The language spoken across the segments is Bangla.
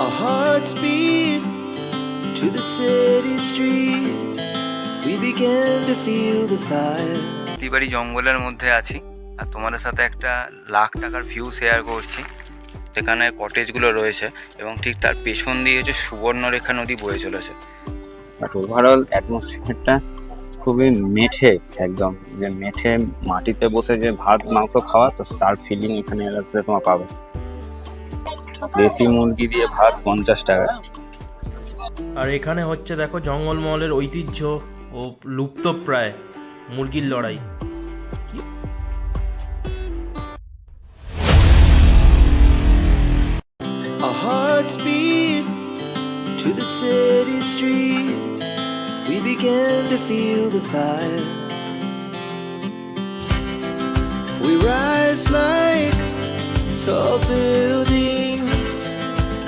Our hearts beat to the city streets. We began to feel the fire. Hatibari জঙ্গলের মধ্যে আছি আর তোমাদের সাথে একটা লাখ টাকার ভিউ শেয়ার করছি যেখানে কটেজগুলো রয়েছে এবং ঠিক তার পেছন দিয়ে হচ্ছে সুবর্ণরেখা নদী বয়ে চলেছে বাট ওভারঅল অ্যাটমসফিয়ারটা খুবই মেঠে একদম যে মেঠে মাটিতে বসে যে ভাত মাংস খাওয়া তো তার ফিলিং এখানে এলাচে তোমার পাবে দেশি মুরগি দিয়ে ভাত পঞ্চাশ টাকা আর এখানে হচ্ছে দেখো জঙ্গলমহলের ঐতিহ্য ও লুপ্তপ্রায় মুরগির লড়াই Our to the city streets. We began to feel the fire. We rise like tall buildings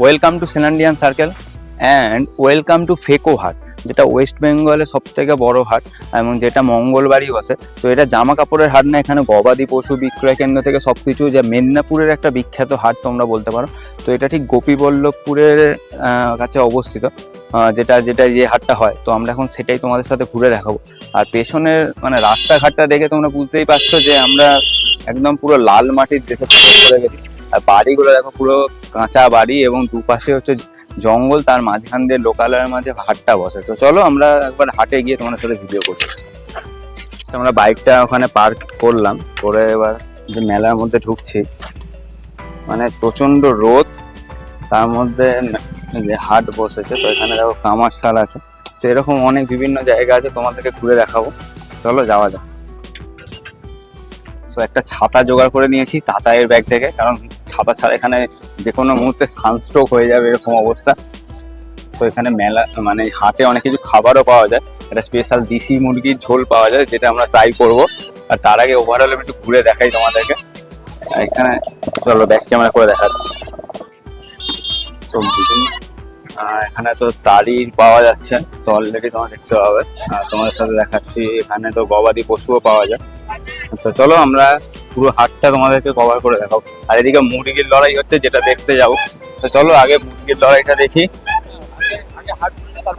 welcome to সেনান্ডিয়ান circle and welcome to ফেকো হাট যেটা ওয়েস্ট বেঙ্গলের সব থেকে বড় হাট এবং যেটা মঙ্গলবারই বসে। তো এটা জামা কাপড়ের হাট না, এখানে গবাদি পশু বিক্রয় কেন্দ্র থেকে সব কিছু যে মেদিনীপুরের একটা বিখ্যাত হাট তোমরা বলতে পারো। তো এটা ঠিক গোপীবল্লভপুরের কাছে অবস্থিত যেটা যেটা যে হাটটা হয়। তো আমরা এখন সেটাই তোমাদের সাথে ঘুরে দেখাবো। আর পেছনের মানে রাস্তাঘাটটা দেখে তোমরা বুঝতেই পারছ যে আমরা একদম পুরো লাল মাটির দেশে গেছি। আর বাড়িগুলো দেখো পুরো কাঁচা বাড়ি এবং দুপাশে হচ্ছে জঙ্গল, তার মাঝখান দিয়ে লোকালয়ের মাঝে হাটটা বসে। তো চলো আমরা একবার হাটে গিয়ে তোমার সাথে ভিডিও করছি। আমরা বাইকটা ওখানে পার্ক করলাম, করে এবার যে মেলার মধ্যে ঢুকছি মানে প্রচণ্ড রোদ, তার মধ্যে যে হাট বসেছে, তো এখানে দেখো কামারশাল আছে। তো এরকম অনেক বিভিন্ন জায়গা আছে, তোমাদেরকে ঘুরে দেখাবো। চলো যাওয়া যাক। তো একটা ছাতা জোগাড় করে নিয়েছি তাতায়ের ব্যাগ থেকে, কারণ ছাতা ছাড়া এখানে যে কোনো মুহূর্তে সানস্ট্রোক হয়ে যাবে এরকম অবস্থা। তো এখানে মেলা মানে হাটে অনেক কিছু খাবারও পাওয়া যায়। একটা স্পেশাল দেশি মুরগির ঝোল পাওয়া যায়, যেটা আমরা ট্রাই করব। আর তার আগে ওভারঅল আমি একটু ঘুরে দেখাই তোমাদেরকে। এখানে চলো ব্যাক ক্যামেরা করে দেখাচ্ছি। তো এখানে তো তারি পাওয়া যাচ্ছে, তো অলরেডি তোমার দেখতে আর তোমাদের সাথে দেখাচ্ছি, এখানে তো গবাদি পশুও পাওয়া যায়। তো চলো আমরা পুরো হাটটা তোমাদেরকে কভার করে দেখাবো। আর এদিকে মুরগির লড়াই হচ্ছে, যেটা দেখতে যাব। তো চলো আগে মুরগির লড়াইটা দেখি।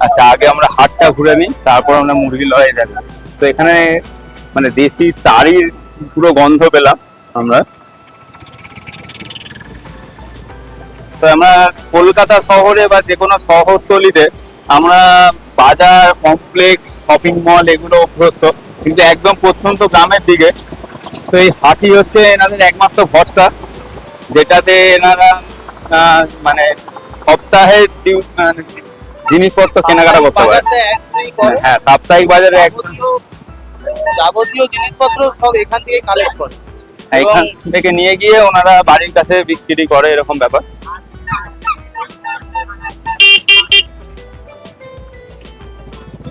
আচ্ছা আগে আমরা হাটটা ঘুরে নিই, তারপর আমরা মুরগির লড়াই দেখব। তো এখানে মানে দেশি তারির পুরো গন্ধ পেলাম আমরা। তো আমরা কলকাতা শহরে বা যে কোনো শহরতলিতে আমরা বাজার, কমপ্লেক্স, শপিং মল এগুলো অভ্যস্ত। কিন্তু একদম প্রত্যন্ত গ্রামের দিকে তো এই হাতি হচ্ছে এনাদের একমাত্র ভরসা যেটাতে এনারা মানে সপ্তাহে মানে জিনিসপত্র কেনাকাটা করতে পারে। হ্যাঁ সাপ্তাহিক বাজারে এক যাবতীয় জিনিসপত্র সব এখান থেকে কালেক্ট করে। এখান থেকে নিয়ে গিয়ে ওনারা বাড়ির কাছে বিক্রি করে এরকম ব্যাপার।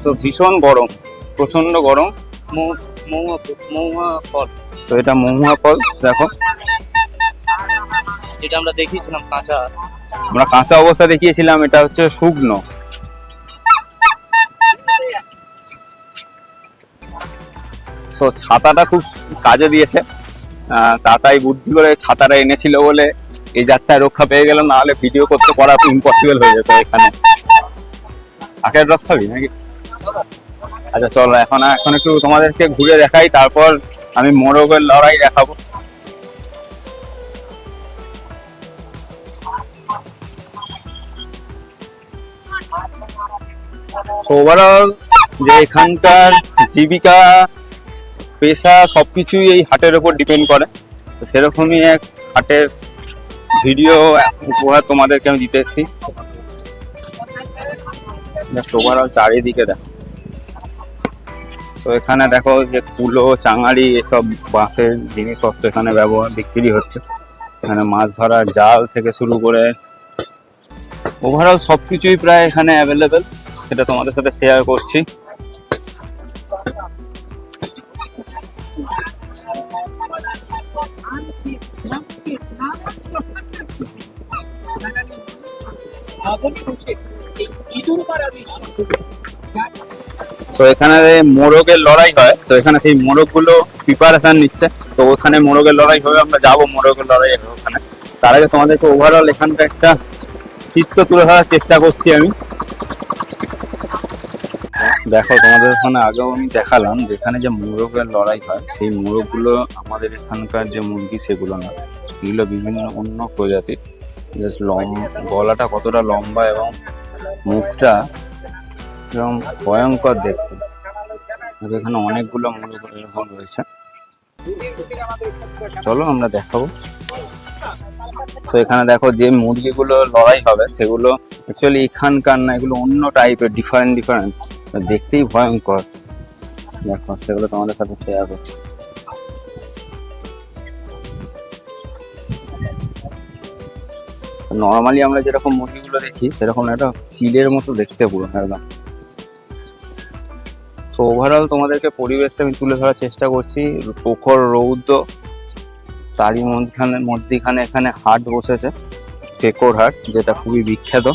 তো ভীষণ গরম প্রচণ্ড গরম। মৌ- মৌয়া মৌয়া ফল। তো এটা মহুয়া ফল দেখো। যেটা আমরা দেখিয়েছিলাম কাঁচা। আমরা কাঁচা অবস্থা দেখিয়েছিলাম এটা হচ্ছে শুকনো। সো ছাতাটা খুব কাজে দিয়েছে। তাতাই বুদ্ধি করে ছাতাটা এনেছিল বলে এই যাত্রায় রক্ষা পেয়ে গেলাম নাহলে ভিডিও করতে করা ইম্পসিবল হয়ে যেত এখানে। আখের রস খাবি নাকি? আচ্ছা চলো এখন এখন একটু তোমাদেরকে ঘুরে দেখাই তারপর আমি মোরগের লড়াই দেখাবো। ওভারঅল যে এখানকার জীবিকা, পেশা, সবকিছুই এই হাটের উপর ডিপেন্ড করে। তো সেরকমই এক হাটের ভিডিও উপহার তোমাদেরকে আমি দিতে এসেছি। ওভারঅল চারিদিকে দেখো। তো এখানে দেখো যে কুলো, চাঙাড়ি এসব বাঁশের জিনিসপত্র এখানে ব্যবহার, বিক্রি হচ্ছে। এখানে মাছ ধরার জাল থেকে শুরু করে ওভারঅল সব কিছুই প্রায় এখানে অ্যাভেলেবেল সেটা তোমাদের সাথে শেয়ার করছি। তো এখানে মোরগের লড়াই হয়, তো এখানে সেই মোরগগুলো প্রিপারেশন নিচ্ছে। তো ওখানে মোরগের লড়াই হবে, আমরা যাব মোরগের লড়াই ওখানে। তার আগে তোমাদেরকে ওভারঅল এখানকার একটা চিত্র তুলে ধরার চেষ্টা করছি আমি। দেখো, তোমাদের ওখানে আগেও আমি দেখালাম, যেখানে যে মোরগের লড়াই হয়, সেই মোরগগুলো আমাদের এখানকার যে মুরগি, সেগুলো না। এগুলো বিভিন্ন অন্য প্রজাতির। জাস্ট লম গলাটা কতটা লম্বা এবং মুখটা এরকম ভয়ঙ্কর দেখতে। এখানে অনেকগুলো মোরগ এরকম রয়েছে। চলো আমরা দেখাবো। তো এখানে দেখো যে মুরগিগুলো লড়াই হবে, সেগুলো অ্যাকচুয়ালি এখানকার না, এগুলো অন্য টাইপের ডিফারেন্ট ডিফারেন্ট দেখতেই ভয়ঙ্কর। দেখো, সেগুলো তোমাদের সাথে শেয়ার করছি। নর্মালি আমরা যেরকম মুরগিগুলো দেখি, সেরকম একটা চিলের মতো দেখতে পুরো, একদম। সো ওভারঅল তোমাদেরকে পরিবেশটা আমি তুলে ধরার চেষ্টা করছি। প্রখর রৌদ্র, তারই মধ্যখানে, মধ্যিখানে এখানে হাট বসেছে, ফেকোর হাট, যেটা খুবই বিখ্যাত।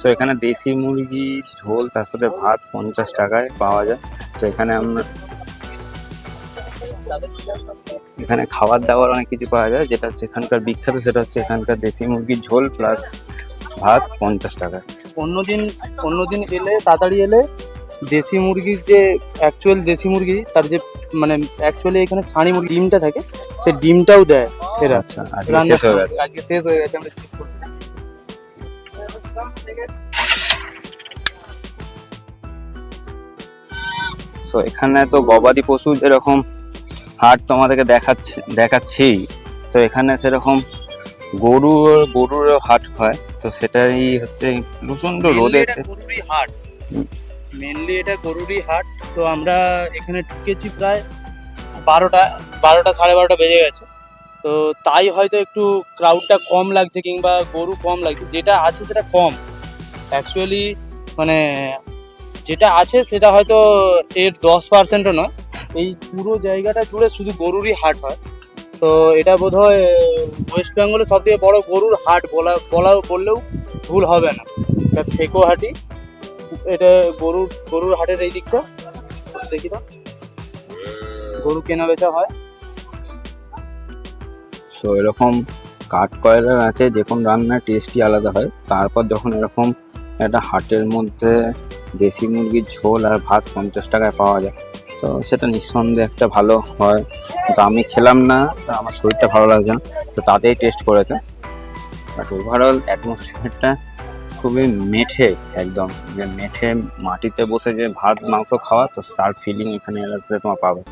তো এখানে দেশি মুরগি, ঝোল, তার সাথে ভাত পঞ্চাশ টাকায় পাওয়া যায়। তো এখানে আমরা এখানে খাবার দাবার অনেক কিছু পাওয়া যায় যেটা হচ্ছে এখানকার বিখ্যাত সেটা হচ্ছে এখানকার দেশি মুরগির ঝোল প্লাস ভাত পঞ্চাশ টাকায় অন্যদিন অন্যদিন এলে তাড়াতাড়ি এলে দেশি মুরগির যে অ্যাকচুয়াল দেশি মুরগি তার যে মানে অ্যাকচুয়ালি এখানে সানি মুরগি ডিমটা থাকে সে ডিমটাও দেয় এরা। আচ্ছা শেষ হয়ে গেছে। আজকে শেষ হয়ে গেছে আমরা সো এখানে তো গবাদি পশু যেরকম হাট তোমাদেরকে দেখাচ্ছে দেখাচ্ছি তো এখানে সেরকম গরু গরুরও হাট হয়। তো সেটাই হচ্ছে প্রচণ্ড রোদে গরুরই হাট। মেনলি এটা গরুরই হাট। তো আমরা এখানে ঢুকেছি প্রায় বারোটা বারোটা সাড়ে বারোটা বেজে গেছে। তো তাই হয়তো একটু ক্রাউডটা কম লাগছে কিংবা গরু কম লাগছে। যেটা আছে সেটা কম। অ্যাকচুয়ালি মানে যেটা আছে সেটা হয়তো এর দশ পার্সেন্টও নয়। এই পুরো জায়গাটা জুড়ে শুধু গরুরই হাট হয়। তো এটা বোধ হয় ওয়েস্ট বেঙ্গলের সব থেকে বড় গরুর হাট বলা বলা বললেও ভুল হবে না। এটা ফেকো হাটি, এটা গরুর গরুর হাটের এই দিকটা। দেখি তো। গরু কেনা বেচা হয়। সো এরকম কাঠ কয়লার আছে, যে কোনো রান্নার টেস্টই আলাদা হয়। তারপর যখন এরকম একটা হাটের মধ্যে দেশি মুরগির ঝোল আর ভাত পঞ্চাশ টাকায় পাওয়া যায় তো সেটা নিঃসন্দেহে একটা ভালো হয়। তো আমি খেলাম না আমার শরীরটা ভালো লাগছে না, তো তাতেই টেস্ট করেছে। বাট ওভারঅল অ্যাটমসফিয়ারটা খুবই মেঠে একদম। যে মেঠে মাটিতে বসে যে ভাত, মাংস খাওয়া, তো তার ফিলিং এখানে এলাচে তোমার পাবে।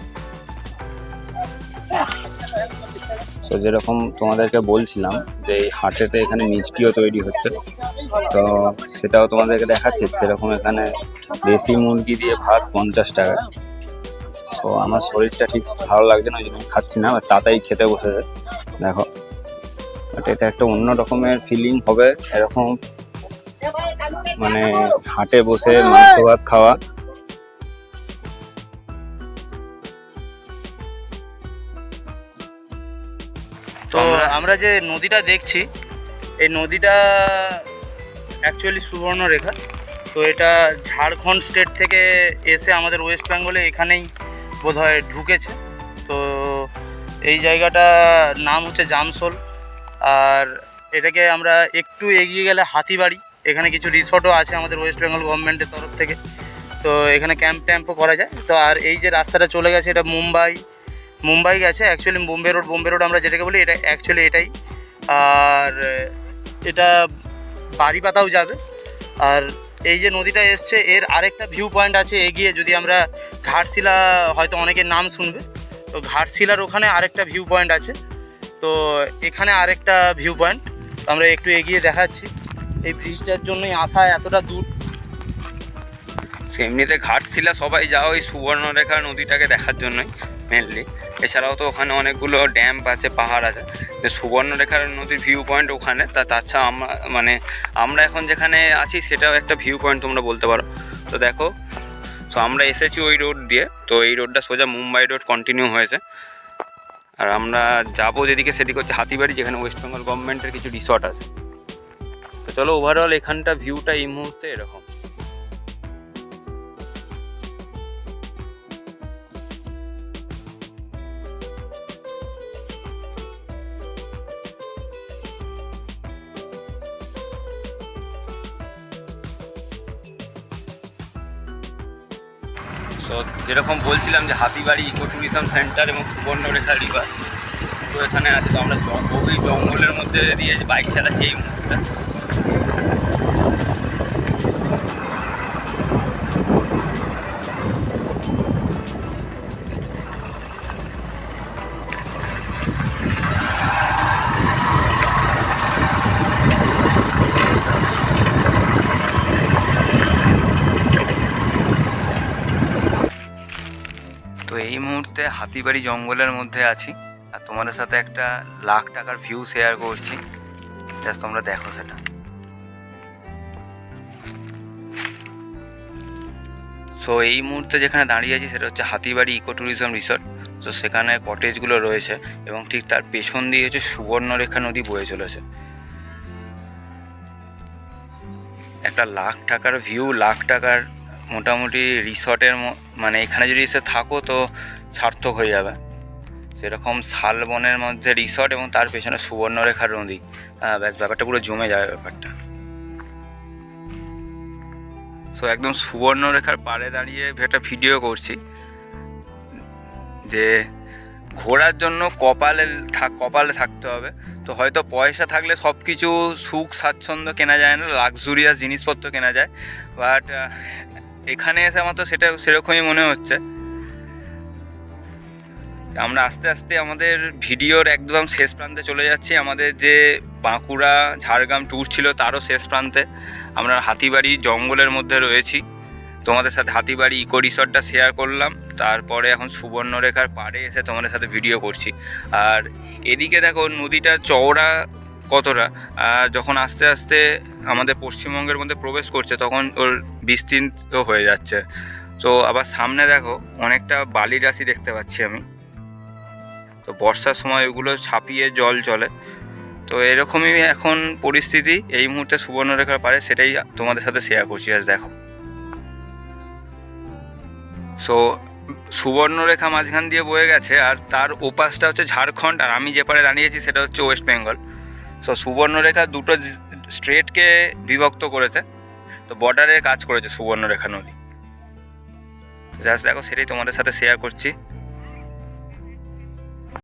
তো যেরকম তোমাদেরকে বলছিলাম যে এই হাটেতে এখানে মিষ্টিও তৈরি হচ্ছে, তো সেটাও তোমাদেরকে দেখাচ্ছি। সেরকম এখানে দেশি মুরগি দিয়ে ভাত পঞ্চাশ টাকা। তো আমার শরীরটা ঠিক ভালো লাগছে না, ওই জন্য খাচ্ছি না তাতেই খেতে বসেছে। দেখো বাট এটা একটা অন্য রকমের ফিলিং হবে, এরকম মানে হাটে বসে মাংস ভাত খাওয়া। তো আমরা যে নদীটা দেখছি, এই নদীটা অ্যাকচুয়ালি সুবর্ণরেখা। তো এটা ঝাড়খণ্ড স্টেট থেকে এসে আমাদের ওয়েস্ট বেঙ্গলে এখানেই বোধহয় ঢুকেছে। তো এই জায়গাটা নাম হচ্ছে জামসোল আর এটাকে আমরা একটু এগিয়ে গেলে হাতিবাড়ি। এখানে কিছু রিসর্টও আছে আমাদের ওয়েস্ট বেঙ্গল গভর্নমেন্টের তরফ থেকে। তো এখানে ক্যাম্প ট্যাম্পও করা যায়। তো আর এই যে রাস্তাটা চলে গেছে এটা মুম্বাই। মুম্বাই গেছে actually Bombay road Bombay road আমরা যেটাকে বলি, এটা অ্যাকচুয়ালি এটাই। আর এটা বাড়িপাতাও যাবে। আর এই যে নদীটা এসছে এর আরেকটা ভিউ পয়েন্ট আছে এগিয়ে যদি আমরা ঘাটশিলা হয়তো অনেকের নাম শুনবে। তো ঘাটশিলার ওখানে আরেকটা ভিউ পয়েন্ট আছে। তো এখানে আরেকটা ভিউ পয়েন্ট আমরা একটু এগিয়ে দেখাচ্ছি। এই ব্রিজটার জন্যই আসা এতটা দূর। So, এমনিতে ঘাটশিলা সবাই যাও ওই সুবর্ণরেখা নদীটাকে দেখার জন্যই। মেনলি এছাড়াও তো ওখানে অনেকগুলো ড্যাম আছে, পাহাড় আছে। যে সুবর্ণরেখার নদীর ভিউ পয়েন্ট ওখানে, তা তাছাড়া আমরা মানে আমরা এখন যেখানে আছি সেটাও একটা ভিউ পয়েন্ট তোমরা বলতে পারো। তো দেখো, তো আমরা এসেছি ওই রোড দিয়ে, তো এই রোডটা সোজা মুম্বাই রোড কন্টিনিউ হয়েছে। আর আমরা যাব যেদিকে সেদিকে হচ্ছে হাতিবাড়ি, যেখানে ওয়েস্ট বেঙ্গল গভর্নমেন্টের কিছু রিসর্ট আছে। তো চলো ওভারঅল এখানটা ভিউটা এই মুহূর্তে এরকম। যেরকম বলছিলাম যে হাতিবাড়ি ইকো ট্যুরিজম সেন্টার এবং সুবর্ণরেখা রিভার, তো এখানে আছে। তো আমরা গভীর জঙ্গলের মধ্যে দিয়ে বাইক চালাচ্ছি এই মুহূর্তে। তো এই মুহূর্তে হাতিবাড়ি জঙ্গলের মধ্যে আছি। আর তোমাদের সাথে একটা লাখ টাকার ভিউ শেয়ার করছি। জাস্ট তোমরা দেখো সেটা। সো এই মুহূর্তে যেখানে দাঁড়িয়ে আছি সেটা হচ্ছে হাতিবাড়ি ইকো ট্যুরিজম রিসর্ট। তো সেখানে কটেজগুলো রয়েছে এবং ঠিক তার পেছন দিয়ে হচ্ছে সুবর্ণরেখা নদী বয়ে চলেছে। একটা লাখ টাকার ভিউ লাখ টাকার মোটামুটি রিসর্টের মানে এখানে যদি এসে থাকো তো সার্থক হয়ে যাবে। সেরকম শালবনের মধ্যে রিসর্ট এবং তার পেছনে সুবর্ণরেখার নদী। ব্যাস, ব্যাপারটা পুরো জমে যাবে ব্যাপারটা। সো একদম সুবর্ণরেখার পাড়ে দাঁড়িয়ে একটা ভিডিও করছি। যে ঘোরার জন্য কপালে থাক কপালে থাকতে হবে। তো হয়তো পয়সা থাকলে সব কিছু সুখ স্বাচ্ছন্দ্য কেনা যায় না লাক্সুরিয়াস জিনিসপত্র কেনা যায়। বাট এখানে এসে আমার তো সেটা সেরকমই মনে হচ্ছে। আমরা আস্তে আস্তে আমাদের ভিডিওর একদম শেষ প্রান্তে চলে যাচ্ছি। আমাদের যে বাঁকুড়া ঝাড়গ্রাম ট্যুর ছিল তারও শেষ প্রান্তে। আমরা হাতিবাড়ি জঙ্গলের মধ্যে রয়েছি। তোমাদের সাথে হাতিবাড়ি ইকো রিসর্টটা শেয়ার করলাম। তারপরে এখন সুবর্ণরেখার পাড়ে এসে তোমাদের সাথে ভিডিও করছি। আর এদিকে দেখো নদীটা চওড়া কতটা? যখন আস্তে আস্তে আমাদের পশ্চিমবঙ্গের মধ্যে প্রবেশ করছে, তখন ওর বিস্তৃত হয়ে যাচ্ছে। তো আবার সামনে দেখো, অনেকটা বালি রাশি দেখতে পাচ্ছি আমি। তো বর্ষার সময় ওগুলো ছাপিয়ে জল চলে। তো এরকমই এখন পরিস্থিতি, এই মুহূর্তে সুবর্ণরেখার পারে সেটাই তোমাদের সাথে শেয়ার করছি, আজ দেখো। সো সুবর্ণরেখা মাঝখান দিয়ে বয়ে গেছে, আর তার ওপাশটা হচ্ছে ঝাড়খণ্ড, আর আমি যে পারে দাঁড়িয়েছি সেটা হচ্ছে ওয়েস্ট বেঙ্গল সো সুবর্ণরেখা দুটো স্ট্রেটকে বিভক্ত করেছে। তো বর্ডারের কাজ করেছে সুবর্ণরেখা নদী। জাস্ট দেখো, সেটাই তোমাদের সাথে শেয়ার করছি।